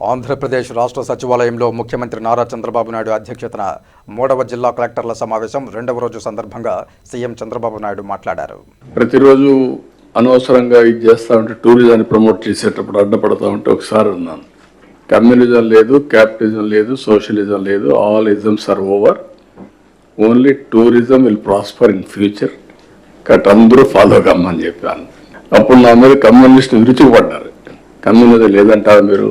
ఆంధ్రప్రదేశ్ రాష్ట్ర సచివాలయంలో ముఖ్యమంత్రి నారా చంద్రబాబు నాయుడు అధ్యక్షతన మూడవ జిల్లా కలెక్టర్ల సమావేశం రెండవ రోజు సందర్భంగా సీఎం చంద్రబాబు నాయుడు మాట్లాడారు. ప్రతిరోజు అనవసరంగా ఇది చేస్తా ఉంటే టూరిజాన్ని ప్రమోట్ చేసేటప్పుడు అడ్డపడతా ఉంటే ఒకసారి అన్నాను. కమ్యూనిజం లేదు క్యాపిటలిజం లేదు సోషలిజం లేదు all isms are over. Only tourism will prosper in future. Cut అందరూ ఫాలో కమ్మని చెప్పాను. అప్పుడు నా మీద కమ్యూనిస్ట్ విరుచుకుపడ్డారు. కమ్యూనిజం లేదంటారు మీరు?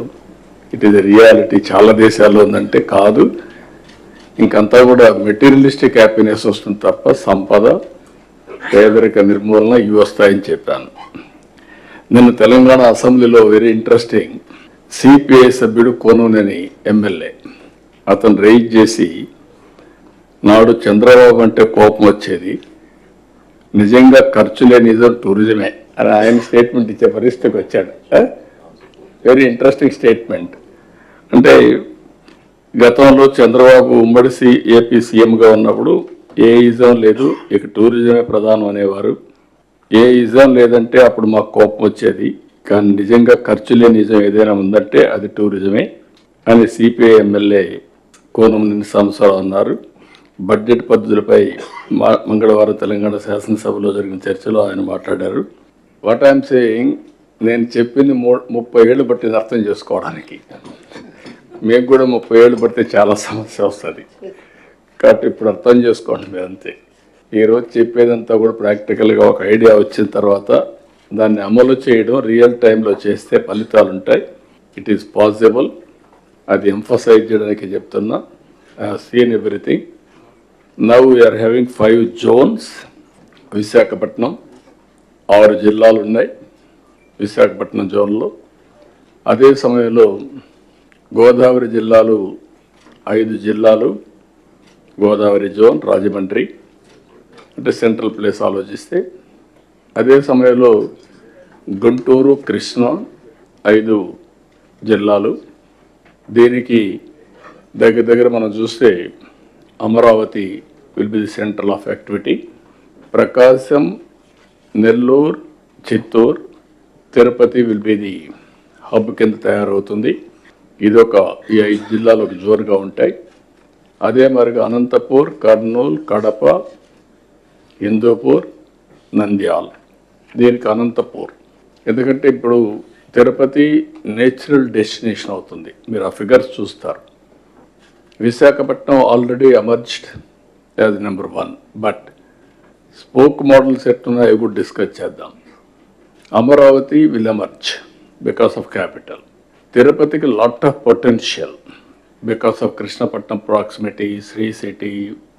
ఇట్ ఈస్ రియాలిటీ చాలా దేశాల్లో ఉందంటే కాదు. ఇంకంతా కూడా మెటీరియలిస్టిక్ హ్యాపీనెస్ వస్తుంది తప్ప సంపద పేదరిక నిర్మూలన ఇవి వస్తాయని చెప్పాను. నిన్న తెలంగాణ అసెంబ్లీలో వెరీ ఇంట్రెస్టింగ్ సిపిఐ సభ్యుడు కోనూనని ఎమ్మెల్యే అతను రైజ్ చేసి నాడు చంద్రబాబు అంటే కోపం వచ్చేది. నిజంగా ఖర్చు లేని ఇదో టూరిజమే అని ఆయన స్టేట్మెంట్ ఇచ్చే పరిస్థితికి వచ్చాడు. వెరీ ఇంట్రెస్టింగ్ స్టేట్మెంట్ అంటే గతంలో చంద్రబాబు ఉమ్మడి సి ఏపీ సీఎంగా ఉన్నప్పుడు ఏ ఇజం లేదు ఇక టూరిజమే ప్రధానం అనేవారు. ఏ ఇజం లేదంటే అప్పుడు మాకు కోపం వచ్చేది. కానీ నిజంగా ఖర్చు లేని నిజం ఏదైనా ఉందంటే అది టూరిజమే అని సిపిఐ ఎమ్మెల్యే కోనమనేని సంవత్సరాలు అన్నారు. బడ్జెట్ పద్ధతులపై మా- మంగళవారం తెలంగాణ శాసనసభలో జరిగిన చర్చలో ఆయన మాట్లాడారు. వాట్ ఐఎమ్ సేయింగ్ నేను చెప్పింది మూ ముప్పై ఏళ్ళు బట్టి అర్థం చేసుకోవడానికి. మీకు కూడా ముప్పై ఏళ్ళు పడితే చాలా సమస్య వస్తుంది. కాబట్టి ఇప్పుడు అర్థం చేసుకోండి మీరు అంతే. ఈరోజు చెప్పేదంతా కూడా ప్రాక్టికల్గా ఒక ఐడియా వచ్చిన తర్వాత దాన్ని అమలు చేయడం రియల్ టైంలో చేస్తే ఫలితాలు ఉంటాయి. ఇట్ ఈస్ పాసిబుల్ అది ఎంఫసైజ్ చేయడానికి చెప్తున్నా. Seen everything now we're having five zones Visakhapatnam ఆరు జిల్లాలు ఉన్నాయి విశాఖపట్నం జోన్లో. అదే సమయంలో గోదావరి జిల్లాలు ఐదు జిల్లాలు. గోదావరి జోన్ రాజమండ్రి. అంటే సెంట్రల్ ప్లేస్ ఆలోచిస్తే. అదే సమయంలో గుంటూరు కృష్ణ ఐదు జిల్లాలు. దీనికి దగ్గర దగ్గర మనం చూస్తే Amaravati will be the central of activity. Prakasam Nellore Chittoor Tirupati will be the hub కింద తయారవుతుంది. ఇదొక ఈ ఐదు జిల్లాలు ఒక జోరుగా ఉంటాయి. అదే మరిగా అనంతపూర్ కర్నూలు కడప హిందూపూర్ నంద్యాల. దీనికి అనంతపూర్. ఎందుకంటే ఇప్పుడు తిరుపతి నేచురల్ డెస్టినేషన్ అవుతుంది. మీరు ఆ ఫిగర్స్ చూస్తారు. Visakhapatnam already emerged as number one. But spoke models ఎట్టున్నాయో కూడా డిస్కస్ చేద్దాం. Amaravati will emerge because of capital. తిరుపతికి lot of potential because of Krishnapatnam proximity Sri city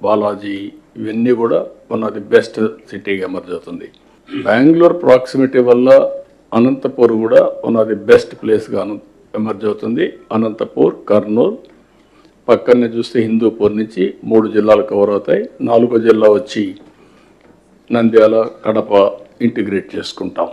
Balaji ఇవన్నీ కూడా వన్ ఆఫ్ ది బెస్ట్ సిటీగా emerge అవుతుంది. Bengaluru proximity వల్ల అనంతపూర్ కూడా one of the best ప్లేస్గా ఎమర్జ్ అవుతుంది. అనంతపూర్ కర్నూలు పక్కనే చూస్తే హిందూపూర్ నుంచి మూడు జిల్లాలు కవర్ అవుతాయి. నాలుగో జిల్లా వచ్చి నంద్యాల కడప ఇంటిగ్రేట్ చేసుకుంటాం.